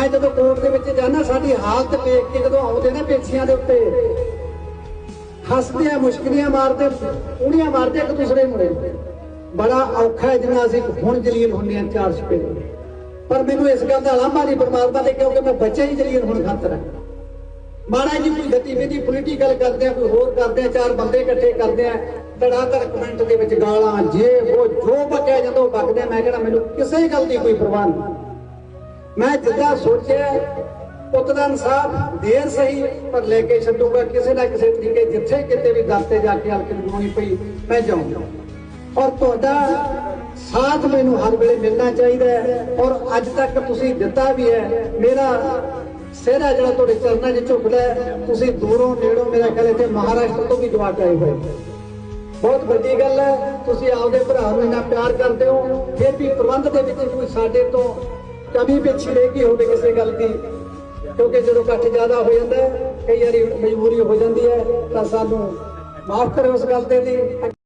ਮੈਂ ਜਦੋਂ ਕੋਰਟ ਦੇ ਵਿੱਚ ਜਾਣਾ ਸਾਡੀ ਹਾਲਤ ਦੇਖ ਕੇ ਜਦੋਂ ਆਉਂਦੇ ਨੇ ਪੇਛੀਆਂ ਦੇ ਉੱਤੇ ਹੱਸਦੇ ਆ ਮੁਸ਼ਕਲੀਆਂ ਮਾਰਦੇ ਉਣੀਆਂ ਮਾਰਦੇ ਇੱਕ ਦੂਸਰੇ ਨੂੰ। ਬੜਾ ਔਖਾ ਜਿਵੇਂ ਅਸੀਂ ਹੁਣ ਜਲੀਲ ਹੁੰਦੇ ਆ ਚਾਰ ਸਪੇਰੇ ਪਰ ਮੈਨੂੰ ਇਸ ਗੱਲ ਦਾ ਅਲਾਮਾ ਨਹੀਂ ਪਰਮਾਤਮਾ ਦੇ, ਕਿਉਂਕਿ ਮੈਂ ਬੱਚੇ ਹੀ ਜਲੀਲ ਹੁਣ ਖਾਤਰ ਹੈ। ਮਾੜਾ ਜੀ ਕੋਈ ਗਤੀਵਿਧੀ ਪੋਲੀਟੀਕਲ ਕਰਦੇ ਆ, ਕੋਈ ਹੋਰ ਕਰਦੇ ਆ, ਚਾਰ ਬੰਦੇ ਇਕੱਠੇ ਕਰਦੇ ਆ ਧੜਾ ਧੜ ਕਮੈਂਟ ਦੇ ਵਿੱਚ ਗਾਲਾਂ, ਜੇ ਉਹ ਜੋ ਬਕਿਆ ਜਦੋਂ ਬਕਦੇ ਮੈਂ ਕਹਿੰਦਾ ਮੈਨੂੰ ਕਿਸੇ ਗੱਲ ਦੀ ਕੋਈ ਪਰਵਾਹ ਨਹੀਂ। ਮੈਂ ਜਿੱਦਾਂ ਸੋਚਿਆ ਪੁੱਤ ਦਾ ਇਨਸਾਫ ਦੇਰ ਸਹੀ, ਪਰ ਲੈ ਕੇ ਛੱਡੂਗਾ ਕਿਸੇ ਨਾ ਕਿਸੇ ਤਰੀਕੇ, ਜਿੱਥੇ ਕਿਤੇ ਵੀ ਦਰ ਜਾ ਕੇ ਹਲਕ ਲਗਾਉਣੀ ਪਈ, ਮੈਂ ਜਾਊਂਗਾ। ਔਰ ਤੁਹਾਡਾ ਸਾਥ ਮੈਨੂੰ ਹਰ ਵੇਲੇ ਮਿਲਣਾ ਚਾਹੀਦਾ ਹੈ, ਔਰ ਅੱਜ ਤੱਕ ਤੁਸੀਂ ਦਿੱਤਾ ਵੀ ਹੈ। ਮੇਰਾ ਸਿਹਰਾ ਜਿਹੜਾ ਤੁਹਾਡੇ ਚਰਨਾਂ 'ਚ ਝੁਕਦਾ ਤੁਸੀਂ ਦੂਰੋਂ ਨੇੜੋਂ ਮੇਰਾ ਖਿਆਲ ਇੱਥੇ ਮਹਾਰਾਸ਼ਟਰ ਤੋਂ ਵੀ ਦੁਆ ਕਰੇ ਹੋਏ। ਬਹੁਤ ਵੱਡੀ ਗੱਲ ਹੈ, ਤੁਸੀਂ ਆਪਦੇ ਭਰਾ ਨੂੰ ਇੰਨਾ ਪਿਆਰ ਕਰਦੇ ਹੋ, ਫਿਰ ਵੀ ਪ੍ਰਬੰਧ ਦੇ ਵਿੱਚ ਕੋਈ ਸਾਡੇ ਤੋਂ ਕਮੀ ਪਿੱਛੇ ਰਹਿ ਗਈ ਹੋਵੇ ਕਿਸੇ ਗੱਲ ਦੀ, ਕਿਉਂਕਿ ਜਦੋਂ ਇਕੱਠ ਜ਼ਿਆਦਾ ਹੋ ਜਾਂਦਾ ਕਈ ਵਾਰੀ ਮਜਬੂਰੀ ਹੋ ਜਾਂਦੀ ਹੈ, ਤਾਂ ਸਾਨੂੰ ਮਾਫ ਕਰੋ ਉਸ ਗੱਲ ਦੇ ਲਈ।